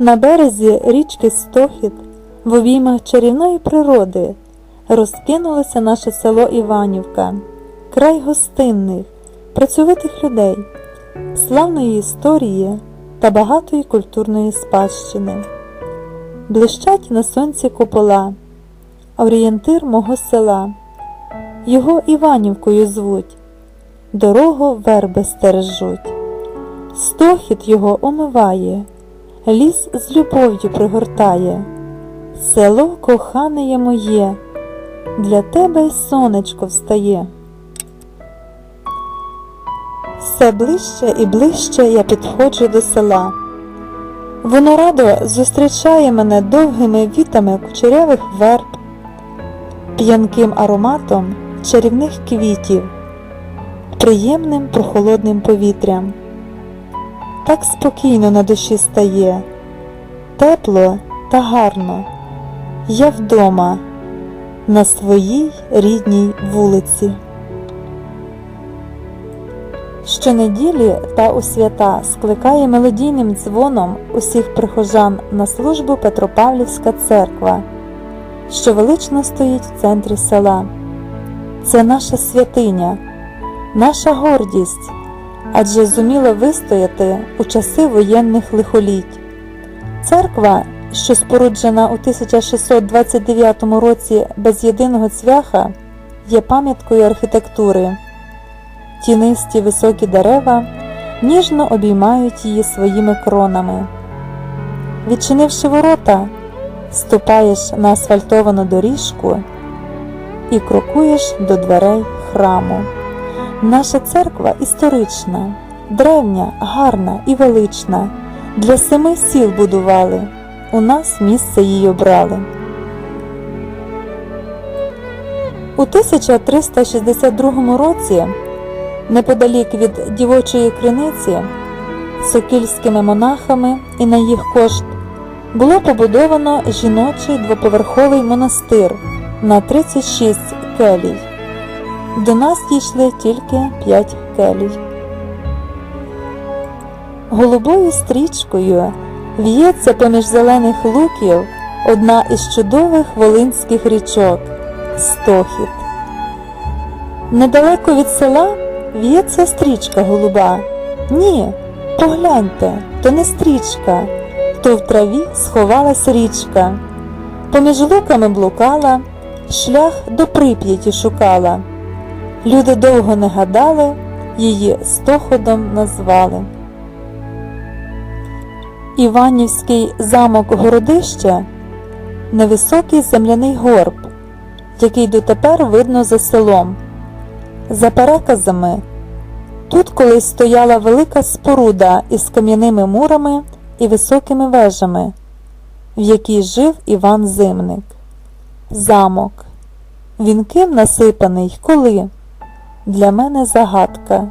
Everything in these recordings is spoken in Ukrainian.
На березі річки Стохід, в обіймах чарівної природи, розкинулося наше село Іванівка, край гостинних, працьовитих людей, славної історії та багатої культурної спадщини. Блищать на сонці купола, орієнтир мого села, його Іванівкою звуть, дорогу верби стережуть, стохід його омиває ліс з любов'ю пригортає, село кохане моє, для тебе й сонечко встає. Все ближче і ближче я підходжу до села. Воно радо зустрічає мене довгими вітами кучерявих верб, п'янким ароматом чарівних квітів, приємним прохолодним повітрям так спокійно на душі стає, тепло та гарно. Я вдома, на своїй рідній вулиці. Щонеділі та у свята скликає мелодійним дзвоном усіх прихожан на службу Петропавлівська церква, що велично стоїть в центрі села. Це наша святиня, наша гордість адже зуміла вистояти у часи воєнних лихоліть. Церква, що споруджена у 1629 році без єдиного цвяха, є пам'яткою архітектури. Тінисті високі дерева ніжно обіймають її своїми кронами. Відчинивши ворота, ступаєш на асфальтовану доріжку і крокуєш до дверей храму. Наша церква історична, древня, гарна і велична. Для семи сіл будували, у нас місце її обрали. У 1362 році, неподалік від дівочої криниці, сокільськими монахами і на їх кошт було побудовано жіночий двоповерховий монастир на 36 келій. До нас дійшли тільки п'ять келій. Голубою стрічкою в'ється поміж зелених луків одна із чудових волинських річок Стохід. Недалеко від села в'ється стрічка голуба. Ні, погляньте, то не стрічка, то в траві сховалась річка. Поміж луками блукала, шлях до прип'яті шукала. Люди довго не гадали, її стоходом назвали. Іванівський замок Городище невисокий земляний горб, який дотепер видно за селом. За переказами, тут колись стояла велика споруда із кам'яними мурами і високими вежами, в якій жив Іван Зимник. Замок. Він ким насипаний коли? Для мене загадка.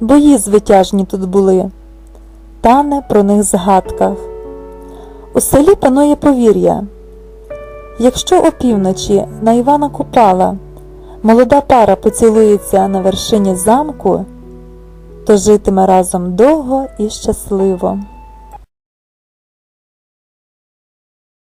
Бої звитяжні тут були, тане про них згадках. У селі панує повір'я. Якщо опівночі на Івана Купала молода пара поцілується на вершині замку, то житиме разом довго і щасливо.